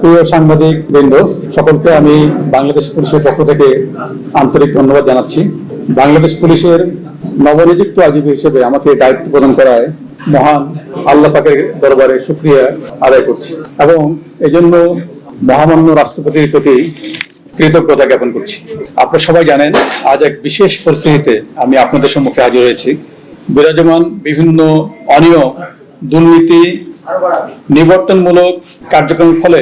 প্রিয় সাংবাদিক বৃন্দ, সকলকে আমি বাংলাদেশ পুলিশের পক্ষ থেকে আন্তরিক ধন্যবাদ জানাচ্ছি। বাংলাদেশ পুলিশের নবনিযুক্ত আজীবী হিসেবে আমাকে দায়িত্ব প্রদান করায় মহান আল্লাহ পাকের দরবারে সুক্রিয়া আদায় করছি এবং এজন্য মহামান্য রাষ্ট্রপতির প্রতি কৃতজ্ঞতা জ্ঞাপন করছি। আপনারা সবাই জানেন, আজ এক বিশেষ পরিস্থিতিতে আমি আপনাদের সম্মুখে হাজির হয়েছি। বিরাজমান বিভিন্ন অনিয়ম, দুর্নীতি নিবর্তনমূলক কার্যক্রমের ফলে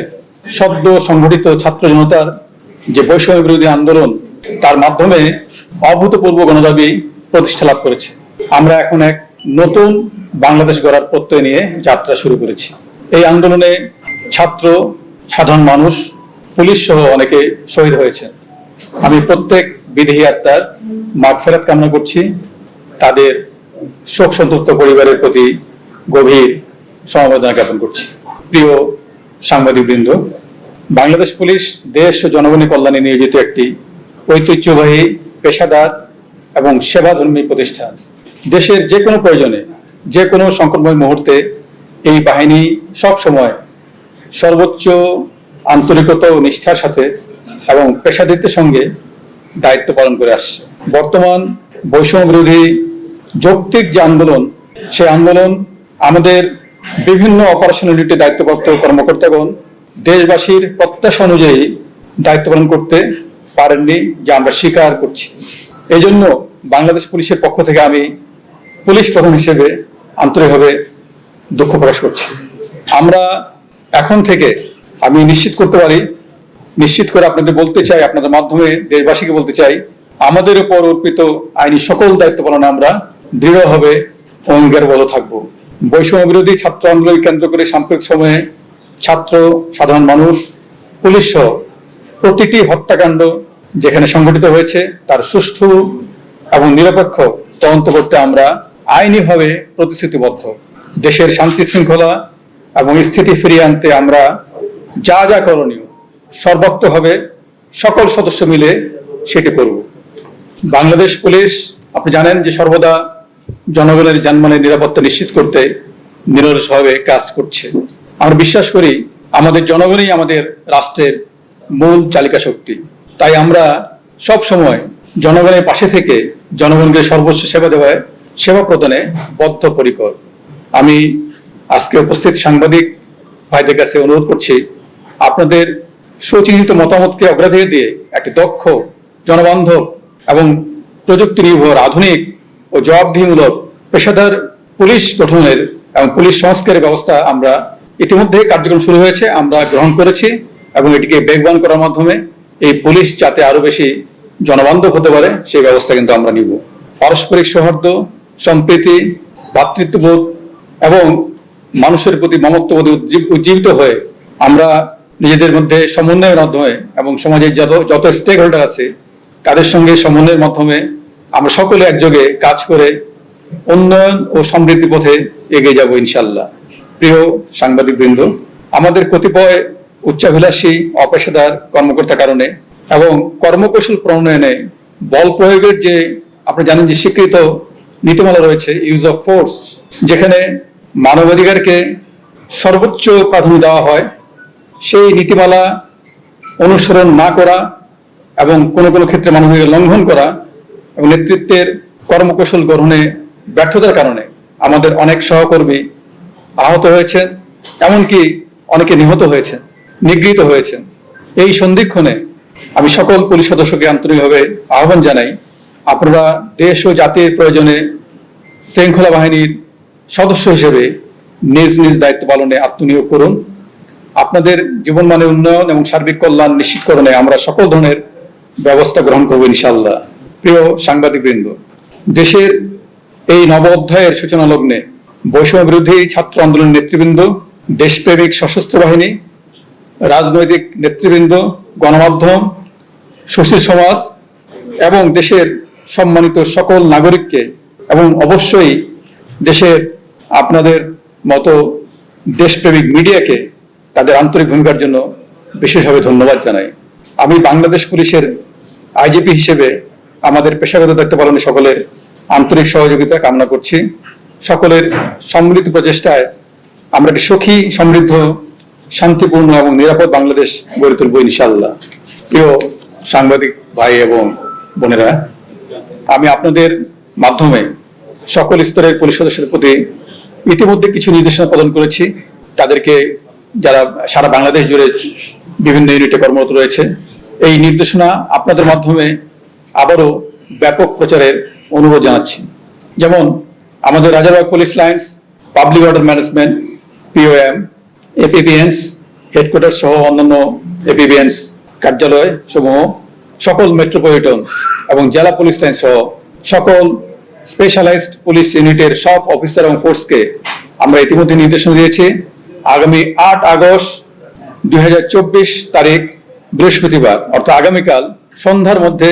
সদ্য সংগঠিত ছাত্র জনতার যে বৈষম্য বিরোধী আন্দোলন, তার মাধ্যমে অভূতপূর্ব গণদাবি প্রতিষ্ঠা লাভ করেছে। আমরা এখন এক নতুন বাংলাদেশ গড়ার প্রত্যয় নিয়ে যাত্রা শুরু করেছি। এই আন্দোলনে ছাত্র, সাধারণ মানুষ, পুলিশ সহ অনেকে শহীদ হয়েছে আমি প্রত্যেক বিদেহী আত্মার মাগফেরাত কামনা করছি। তাদের শোক সন্তপ্ত পরিবারের প্রতি গভীর সমবেদনা জ্ঞাপন করছি। প্রিয় সাংবাদিক সাংবাদিকবৃন্দ, বাংলাদেশ পুলিশ দেশ ও জনগণের কল্যাণে নিয়োজিত একটি ঐতিহ্যবাহী পেশাদার এবং সেবাধর্মী প্রতিষ্ঠান। দেশের যে কোনো প্রয়োজনে, যে কোনো সংকটময় মুহূর্তে এই বাহিনী সব সময় সর্বোচ্চ আন্তরিকতা ও নিষ্ঠার সাথে এবং পেশাদারিত্বের সঙ্গে দায়িত্ব পালন করে আসছে। বর্তমান বৈষম্য বিরোধী যৌক্তিক যে আন্দোলন, সেই আন্দোলন আমাদের বিভিন্ন অপারেশন ইউনিটে দায়িত্বপ্রাপ্ত কর্মকর্তাগণ দেশবাসীর প্রত্যাশা অনুযায়ী দায়িত্ব পালন করতে পারেননি, যা আমরা স্বীকার করছি। এই জন্য বাংলাদেশ পুলিশের পক্ষ থেকে আমি পুলিশ প্রধান হিসেবে আন্তরিকভাবে দুঃখ প্রকাশ করছি। আমরা এখন থেকে আমি নিশ্চিত করতে পারি, নিশ্চিত করে আপনাদের বলতে চাই, আপনাদের মাধ্যমে দেশবাসীকে বলতে চাই, আমাদের উপর অর্পিত আইনি সকল দায়িত্ব পালনে আমরা দৃঢ়ভাবে অঙ্গীকারবদ্ধ থাকব। বৈষম্য বিরোধী ছাত্র আন্দোলন কেন্দ্র করে সাম্প্রতিক সময়ে ছাত্র, সাধারণ মানুষ, পুলিশ সহ প্রতিটি হত্যাকাণ্ড যেখানে সংঘটিত হয়েছে তার সুষ্ঠু এবং নিরপেক্ষ তদন্ত করতে আমরা আইনিভাবে প্রতিশ্রুতিবদ্ধ। দেশের শান্তি শৃঙ্খলা এবং স্থিতি ফিরিয়ে আনতে আমরা যা যা করণীয় সর্বাত্মকভাবে সকল সদস্য মিলে সেটি করব। বাংলাদেশ পুলিশ, আপনি জানেন যে সর্বদা জনগণের যানবাহনের নিরাপত্তা নিশ্চিত করতে নিরলসভাবে কাজ করছে। আমরা বিশ্বাস করি, আমাদের জনগণই আমাদের রাষ্ট্রের মূল চালিকা শক্তি। তাই আমরা সব সময় জনগণের পাশে থেকে জনগণকে সর্বোচ্চ সেবা দেওয়ায় সেবা প্রদানে বদ্ধপরিকর। আমি আজকে উপস্থিত সাংবাদিক ভাইদের কাছে অনুরোধ করছি, আপনাদের সুচিন্তিত মতামতকে অগ্রাধিকার দিয়ে একটি দক্ষ জনবান্ধব এবং প্রযুক্তি নির্ভর আধুনিক ও জবাবদিহিমূলক পেশাদার পুলিশ গঠনের এবং পুলিশ সংস্কারের ব্যবস্থা আমরা ইতিমধ্যে কার্যক্রম শুরু হয়েছে, আমরা গ্রহণ করেছি এবং এটিকে বেগবান করার মাধ্যমে এই পুলিশ যাতে আরও বেশি জনবান্ধব হতে পারে, সেই ব্যবস্থা কিন্তু আমরা নিব। পারস্পরিক সৌহার্দ্য, সম্প্রীতি, ভাতৃত্ববোধ এবং মানুষের প্রতি মমত্ববোধে উজ্জীবিত হয়ে আমরা নিজেদের মধ্যে সমন্বয়ের মাধ্যমে এবং সমাজের যত যত স্টেক হোল্ডার আছে, তাদের সঙ্গে সমন্বয়ের মাধ্যমে আমরা সকলে একযোগে কাজ করে উন্নয়ন ও সমৃদ্ধি পথে এগিয়ে যাব ইনশাল্লাহ প্রিয় সাংবাদিক বৃন্দ আমাদের কতিপয় উচ্চাভিলাষী, অপেশাদার কর্মকর্তার কারণে এবং কর্মকৌশল প্রণয়নে বল প্রয়োগের যে আপনি জানেন যে স্বীকৃত নীতিমালা রয়েছে ইউজ অফ ফোর্স যেখানে মানবাধিকারকে সর্বোচ্চ প্রাধান্য দেওয়া হয়, সেই নীতিমালা অনুসরণ না করা এবং কোনো কোনো ক্ষেত্রে মানবাধিকার লঙ্ঘন করা এবং নেতৃত্বের কর্মকৌশল গ্রহণে ব্যর্থতার কারণে আমাদের অনেক সহকর্মী আহত হয়েছেন, এমনকি অনেকে নিহত হয়েছেন, নিগৃহীত হয়েছেন। এই সন্ধিক্ষণে আমি সকল পুলিশ সদস্যকে আন্তরিকভাবে আহ্বান জানাই, আপনারা দেশ ও জাতির প্রয়োজনে শৃঙ্খলা বাহিনীর সদস্য হিসেবে নিজ নিজ দায়িত্ব পালনে আত্মনিয়োগ করুন। আপনাদের জীবনমানের উন্নয়ন এবং সার্বিক কল্যাণ নিশ্চিতকরণে আমরা সকল ধরনের ব্যবস্থা গ্রহণ করব ইনশাল্লাহ প্রিয় সাংবাদিকবৃন্দ, দেশের এই নব অধ্যায়ের সূচনা লগ্নে বৈষম্য বিরোধী ছাত্র আন্দোলন নেতৃবৃন্দ, দেশপ্রেমিক সশস্ত্র বাহিনী, রাজনৈতিক নেতৃবৃন্দ, গণমাধ্যম, সুশীল সমাজ এবং দেশের সম্মানিত সকল নাগরিককে এবং অবশ্যই দেশের আপনাদের মতো দেশপ্রেমিক মিডিয়াকে তাদের আন্তরিক ভূমিকার জন্য বিশেষভাবে ধন্যবাদ জানাই। আমি বাংলাদেশ পুলিশের আইজিপি হিসেবে আমাদের পেশাগত দায়িত্ব পালনে সকলের আন্তরিক সহযোগিতা কামনা করছি। সকলের সম্মিলিত প্রচেষ্টায় আমরা একটি সুখী, সমৃদ্ধ, শান্তিপূর্ণ এবং নিরাপদ বাংলাদেশ গড়ে তুলব ইনশাল্লাহ প্রিয় সাংবাদিক ভাই এবং বোনেরা, আমি আপনাদের মাধ্যমে সকল স্তরের পুলিশ সদস্যদের প্রতি ইতিমধ্যে কিছু নির্দেশনা প্রদান করেছি। তাদেরকে যারা সারা বাংলাদেশ জুড়ে বিভিন্ন ইউনিটে কর্মরত রয়েছে, এই নির্দেশনা আপনাদের মাধ্যমে আবারও ব্যাপক প্রচারের অনুরোধ জানাচ্ছি। যেমন আমাদের Rajarbagh police lines public order management POM APBNs headquarter সহ অন্যান্য এপিবিএনস কার্যালয় সমূহ, সকল মেট্রোপলিটন এবং জেলা পুলিশ লাইন সহ সকল স্পেশালাইজড পুলিশ ইউনিটের সব অফিসার এবং ফোর্সকে আমরা ইতিমধ্যে নির্দেশনা দিয়েছি। আগামী আট আগস্ট দুই হাজার চব্বিশ তারিখ বৃহস্পতিবার, অর্থাৎ আগামীকাল সন্ধ্যার মধ্যে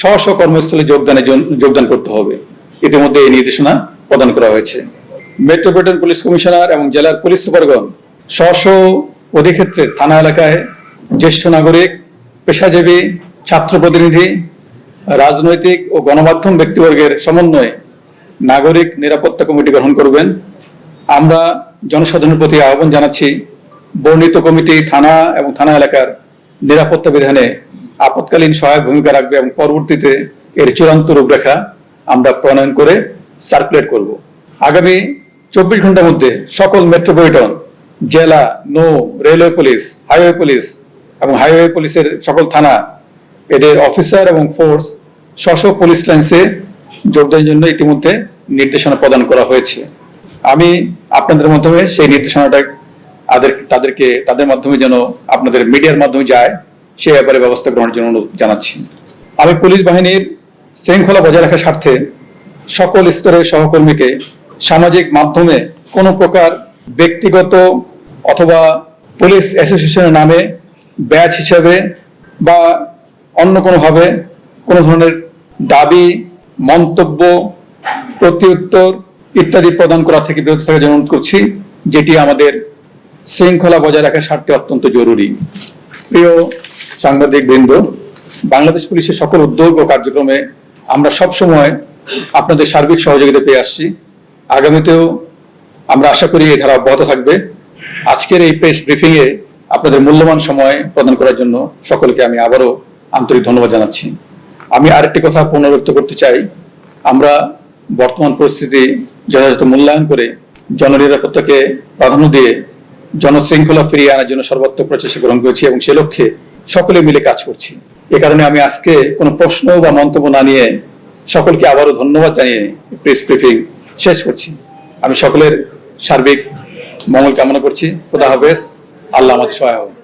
স্ব কর্মস্থলে যোগদানের যোগদান করতে হবে। ইতিমধ্যে এই নির্দেশনা প্রদান করা হয়েছে। মেট্রোপলিটন পুলিশ কমিশনার এবং জেলার পুলিশ সুপারগণ স্ব স্ব অধিক্ষেত্রের থানা এলাকায় জ্যেষ্ঠ নাগরিক, পেশাজীবী, ছাত্র প্রতিনিধি, রাজনৈতিক ও গণমাধ্যম ব্যক্তিবর্গের সমন্বয়ে নাগরিক নিরাপত্তা কমিটি গ্রহণ করবেন। আমরা জনসাধারণের প্রতি আহ্বান জানাচ্ছি, বর্ণিত কমিটি থানা এবং থানা এলাকার নিরাপত্তা বিধানে আপৎকালীন সহায়ক ভূমিকা রাখবে এবং পরবর্তীতে এর চূড়ান্ত রূপরেখা আমরা প্রণয়ন করে সার্কুলেট করব। আগামী চব্বিশ ঘণ্টার মধ্যে সকল মেট্রোপলিটন জেলা, নৌ রেলওয়ে পুলিশ হাইওয়ে পুলিশ এবং হাইওয়ে পুলিশের সকল থানা এদের অফিসার এবং ফোর্স স্ব পুলিশ লাইন্সে যোগদানের জন্য ইতিমধ্যে নির্দেশনা প্রদান করা হয়েছে। আমি আপনাদের মাধ্যমে সেই নির্দেশনাটা তাদের তাদেরকে, তাদের মাধ্যমে যেন আপনাদের মিডিয়ার মাধ্যমে যায়। সে ব্যাপারে ব্যবস্থা গ্রহণের জন্য অনুরোধ জানাচ্ছি। আমি পুলিশ বাহিনীর শৃঙ্খলা বজায় রাখার স্বার্থে সকল স্তরের সহকর্মীকে সামাজিক মাধ্যমে কোনো প্রকার ব্যক্তিগত অথবা পুলিশ অ্যাসোসিয়েশনের নামে ব্যাচ হিসাবে বা অন্য কোনোভাবে কোনো ধরনের দাবি, মন্তব্য, প্রত্যুত্তর ইত্যাদি প্রদান করা থেকে বিরত থাকার জন্য অনুরোধ করছি, যেটি আমাদের শৃঙ্খলা বজায় রাখার স্বার্থে অত্যন্ত জরুরি। প্রিয় সাংবাদিক বৃন্দ বাংলাদেশ পুলিশের সকল উদ্যোগ ও কার্যক্রমে আমরা সব সময় আপনাদের সার্বিক সহযোগিতা পেয়ে আসছি। আগামীতেও আমরা আশা করি এই ধারা অব্যাহত থাকবে। আজকের এই প্রেস ব্রিফিং এ আপনাদের মূল্যবান সময় প্রদান করার জন্য সকলকে আমি আবারও আন্তরিক ধন্যবাদ জানাচ্ছি। আমি আরেকটি কথা পুনরাবৃত্ত করতে চাই। আমরা বর্তমান পরিস্থিতি যথাযথ মূল্যায়ন করে জননিরাপত্তাকে প্রাধান্য দিয়ে জনশৃঙ্খলা ফিরিয়ে আনার জন্য সর্বাত্মক প্রচেষ্টা গ্রহণ করেছি এবং সে লক্ষ্যে সকলে মিলে কাজ করছি। এ কারণে আমি আজকে কোনো প্রশ্ন বা মন্তব্য না নিয়ে সকলকে আবারও ধন্যবাদ জানিয়ে প্রেস ব্রিফিং শেষ করছি। আমি সকলের সার্বিক মঙ্গল কামনা করছি। খোদা হাফেজ। আল্লাহ আমাদের সহায়